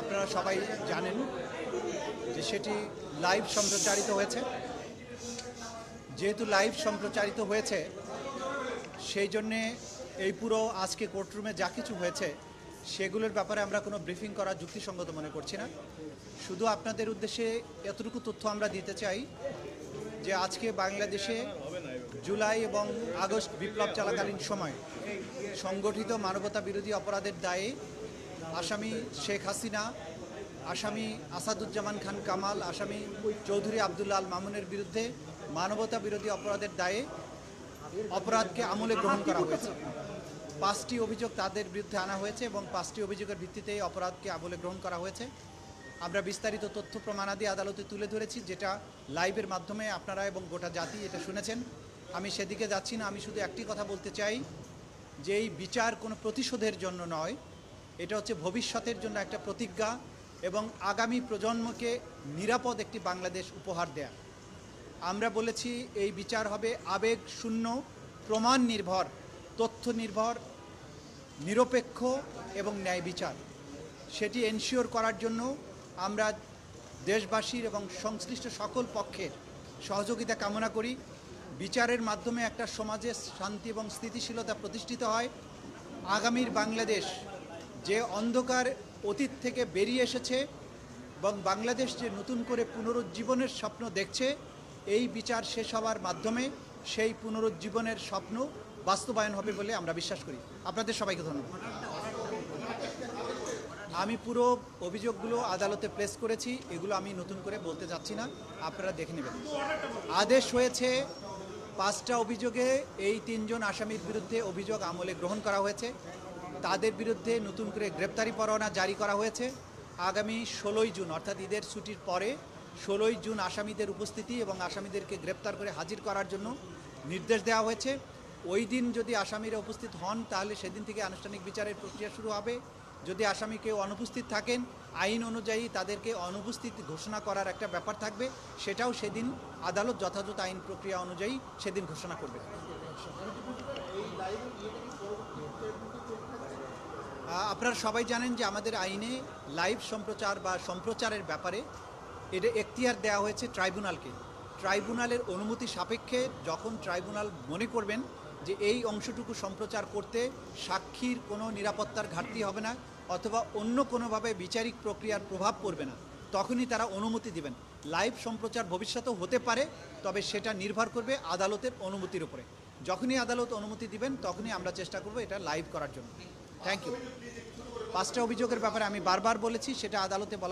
আপনারা সবাই জানেন যে সেটি লাইভ সম্প্রচারিত হয়েছে। যেহেতু লাইভ সম্প্রচারিত হয়েছে, সেই জন্যে এই পুরো আজকে কোর্টরুমে যা কিছু হয়েছে, সেগুলোর ব্যাপারে আমরা কোনো ব্রিফিং করা যুক্তিসঙ্গত মনে করছি না। শুধু আপনাদের উদ্দেশ্যে এতটুকু তথ্য আমরা দিতে চাই যে আজকে বাংলাদেশে জুলাই এবং আগস্ট বিপ্লব চলাকালীন সময় সংগঠিত মানবতা বিরোধী অপরাধের দায়ে আসামি শেখ হাসিনা, আসামি আসাদুজ্জামান খান কামাল, আসামি চৌধুরী আবদুল্লাহ আল মামুনের বিরুদ্ধে মানবতা বিরোধী অপরাধের দায়ে অপরাধকে আমলে গ্রহণ করা হয়েছে। পাঁচটি অভিযোগ তাদের বিরুদ্ধে আনা হয়েছে এবং পাঁচটি অভিযোগের ভিত্তিতে অপরাধকে আমলে গ্রহণ করা হয়েছে। আমরা বিস্তারিত তথ্য প্রমাণাদি আদালতে তুলে ধরেছি, যেটা লাইভের মাধ্যমে আপনারা এবং গোটা জাতি এটা শুনেছেন। আমি সেদিকে যাচ্ছি না, আমি শুধু একটি কথা বলতে চাই যে এই বিচার কোনো প্রতিশোধের জন্য নয় এটা হচ্ছে ভবিষ্যতের জন্য একটা প্রতিজ্ঞা এবং আগামী প্রজন্মকে নিরাপদ একটি বাংলাদেশ উপহার দেয়া। আমরা বলেছি এই বিচার হবে আবেগ শূন্য, প্রমাণ নির্ভর, তথ্য নির্ভর, নিরপেক্ষ এবং ন্যায় বিচার। সেটি এনশিওর করার জন্য আমরা দেশবাসীর এবং সংশ্লিষ্ট সকল পক্ষের সহযোগিতা কামনা করি। বিচারের মাধ্যমে একটা সমাজে শান্তি এবং স্থিতিশীলতা প্রতিষ্ঠিত হয়। আগামীর বাংলাদেশ যে অন্ধকার অতীত থেকে বেরিয়ে এসেছে এবং বাংলাদেশ যে নতুন করে পুনরুজ্জীবনের স্বপ্ন দেখছে, এই বিচার শেষ হওয়ার মাধ্যমে সেই পুনরুজ্জীবনের স্বপ্ন বাস্তবায়ন হবে বলে আমরা বিশ্বাস করি। আপনাদের সবাইকে ধন্যবাদ। আমি পুরো অভিযোগগুলো আদালতে প্লেস করেছি, এগুলো আমি নতুন করে বলতে যাচ্ছি না, আপনারা দেখে নেবেন। আদেশ হয়েছে, পাঁচটা অভিযোগে এই তিনজন আসামির বিরুদ্ধে অভিযোগ আমলে গ্রহণ করা হয়েছে। তাদের বিরুদ্ধে নতুন করে গ্রেপ্তারি পরোয়ানা জারি করা হয়েছে। আগামী ষোলোই জুন, অর্থাৎ ঈদের ছুটির পরে ষোলোই জুন আসামিদের উপস্থিতি এবং আসামিদেরকে গ্রেপ্তার করে হাজির করার জন্য নির্দেশ দেওয়া হয়েছে। ওই দিন যদি আসামিরা উপস্থিত হন, তাহলে সেদিন থেকে আনুষ্ঠানিক বিচারের প্রক্রিয়া শুরু হবে। যদি আসামি কেউ অনুপস্থিত থাকেন, আইন অনুযায়ী তাদেরকে অনুপস্থিত ঘোষণা করার একটা ব্যাপার থাকবে। সেটাও সেদিন আদালত যথাযথ আইন প্রক্রিয়া অনুযায়ী সেদিন ঘোষণা করবে। আপনারা সবাই জানেন যে আমাদের আইনে লাইভ সম্প্রচার বা সম্প্রচারের ব্যাপারে এটা এখতিয়ার দেওয়া হয়েছে ট্রাইব্যুনালকে। ট্রাইব্যুনালের অনুমতি সাপেক্ষে যখন ট্রাইব্যুনাল মনে করবেন যে এই অংশটুকু সম্প্রচার করতে সাক্ষীর কোনো নিরাপত্তার ঘাটতি হবে না অথবা অন্য কোনোভাবে বিচারিক প্রক্রিয়ার প্রভাব পড়বে না। তখনই তারা অনুমতি দিবেন। লাইভ সম্প্রচার ভবিষ্যতেও হতে পারে, তবে সেটা নির্ভর করবে আদালতের অনুমতির উপরে। যখনই আদালত অনুমতি দিবেন, তখনই আমরা চেষ্টা করব এটা লাইভ করার জন্য। থ্যাংক ইউ পাঁচটা অভিযোগের ব্যাপারে আমি বারবার বলেছি, সেটা আদালতে বলা